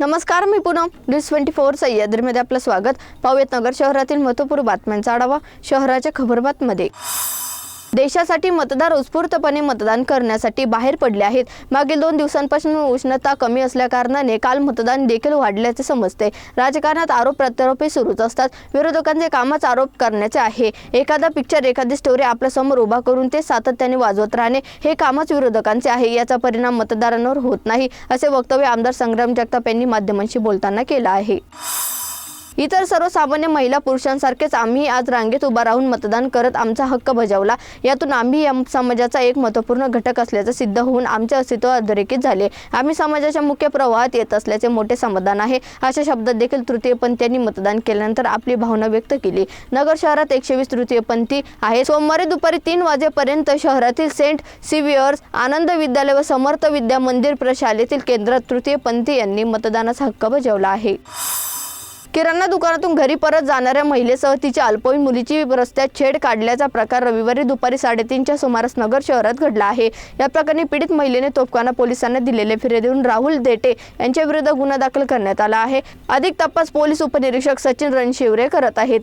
नमस्कार मी Poonam. News twenty four सह्याद्रीमध्ये आपलं स्वागत. पाहूयात नगर शहरातील महत्त्वपूर्ण बातम्यांचा आढावा. शहराच्या खबरबातमध्ये. देशासाठी मतदार उत्स्फूर्तपणे मतदान करण्यासाठी बाहेर पडले आहेत. मागील दोन दिवसांपासून उष्णता कमी असल्याकारणाने काल मतदान देखील वाढल्याचे समजते. राजकारणात आरोप प्रत्यारोपही सुरूच असतात. विरोधकांचे कामच आरोप करण्याचे आहे. एखादा पिक्चर एखादी स्टोरी आपल्यासमोर उभा करून ते सातत्याने वाजवत राहणे हे कामच विरोधकांचे आहे. याचा परिणाम मतदारांवर होत नाही असे वक्तव्य आमदार संग्राम जगताप यांनी माध्यमांशी बोलताना केलं आहे. इतर सर्वसामान्य महिला पुरुषांसारखेच आम्ही आज रांगेत उभा राहून मतदान करत आमचा हक्क बजावला. यातून आम्ही या समाजाचा एक महत्त्वपूर्ण घटक असल्याचं सिद्ध होऊन आमचे अस्तित्व अधोरेखित झाले. आम्ही समाजाच्या मुख्य प्रवाहात येत असल्याचे मोठे समाधान आहे. अशा शब्दात देखील तृतीयपंथीयांनी मतदान केल्यानंतर आपली भावना व्यक्त केली. नगर शहरात एकशे वीस तृतीयपंथी आहे. सोमवारी दुपारी तीन वाजेपर्यंत शहरातील सेंट सिव्हिअर्स आनंद विद्यालय व समर्थ विद्या मंदिर प्रशालेतील केंद्रात तृतीयपंथी यांनी मतदानाचा हक्क बजावला आहे. किराणा दुकानातून घरी परत जाणाऱ्या महिलेसह तिच्या अल्पवयीन मुलीची रस्त्यात छेड काढल्याचा प्रकार रविवारी दुपारी साडेतीनच्या सुमारास नगर शहरात घडला आहे. या प्रकरणी पीडित महिलेने तोफखाना पोलिसांना दिलेले फिर्यादीवरून राहुल देटे यांच्या विरुद्ध गुन्हा दाखल करण्यात आला आहे. अधिक तपास पोलीस उपनिरीक्षक सचिन रणशिवरे करत आहेत.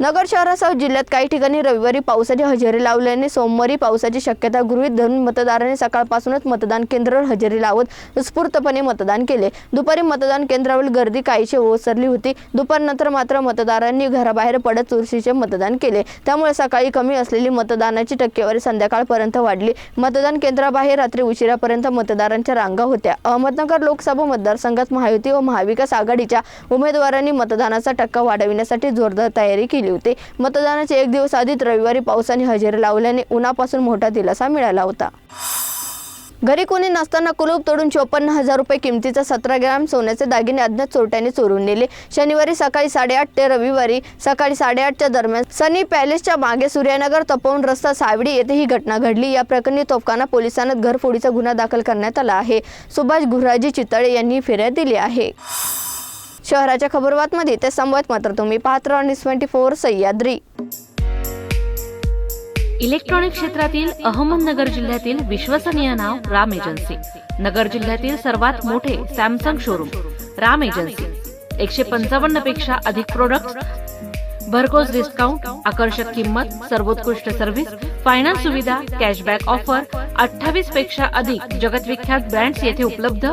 नगर शहरासह जिल्ह्यात काही ठिकाणी रविवारी पावसाची हजेरी लावल्याने सोमवारी पावसाची शक्यता गृहीत धरून मतदारांनी सकाळपासूनच मतदान केंद्रावर हजेरी लावत उत्स्फूर्तपणे मतदान केले. दुपारी मतदान केंद्रावर गर्दी काहीशी ओसरली होती. दुपारनंतर मात्र मतदारांनी घराबाहेर पडत चुरशीचे मतदान केले. त्यामुळे सकाळी कमी असलेली मतदानाची टक्केवारी संध्याकाळपर्यंत वाढली. मतदान केंद्राबाहेर रात्री उशिरापर्यंत मतदारांच्या रांगा होत्या. अहमदनगर लोकसभा मतदारसंघात महायुती व महाविकास आघाडीच्या उमेदवारांनी मतदानाचा टक्का वाढविण्यासाठी जोरदार तयारी केली. केले होते. मतदानाच्या एक दिवस आधीच रविवारी पावसाने हजेरी लावल्याने उन्हापासून मोठा दिलासा मिळाला होता. घरी कोणी नसताना कुलूप तोडून चोपन्न हजार रुपये किमतीचा सतरा ग्रॅम सोन्याचे दागिने अज्ञात चोरट्याने चोरून नेले. शनिवारी सकाळी साडेआठ ते रविवारी सकाळी साडेआठच्या दरम्यान सनी पॅलेसच्या मागे सूर्यनगर तपवून रस्ता सावडी येथे ही घटना घडली. या प्रकरणी तोफखाना पोलिसांना घरफोडीचा गुन्हा दाखल करण्यात आला आहे. सुभाष गुराजी चितळे यांनी फिर्याद दिली आहे. शहराच्या खबरबातमध्ये ते संवाद मात्र तुम्ही पाहत राहा news twenty four Sahyadri. Electronic क्षेत्रातील अहमदनगर जिल्ह्यातील विश्वसनीय नाव राम एजन्सी. नगर जिल्ह्यातील सर्वात मोठे सॅमसंग शोरूम राम एजन्सी. एकशे पंचावन्नपेक्षा अधिक प्रोडक्ट भरघोस डिस्काउंट आकर्षक किंमत सर्वोत्कृष्ट सर्व्हिस फायनान्स सुविधा कॅशबॅक ऑफर अठ्ठावीसपेक्षा अधिक जगतविख्यात ब्रँड्स येथे उपलब्ध.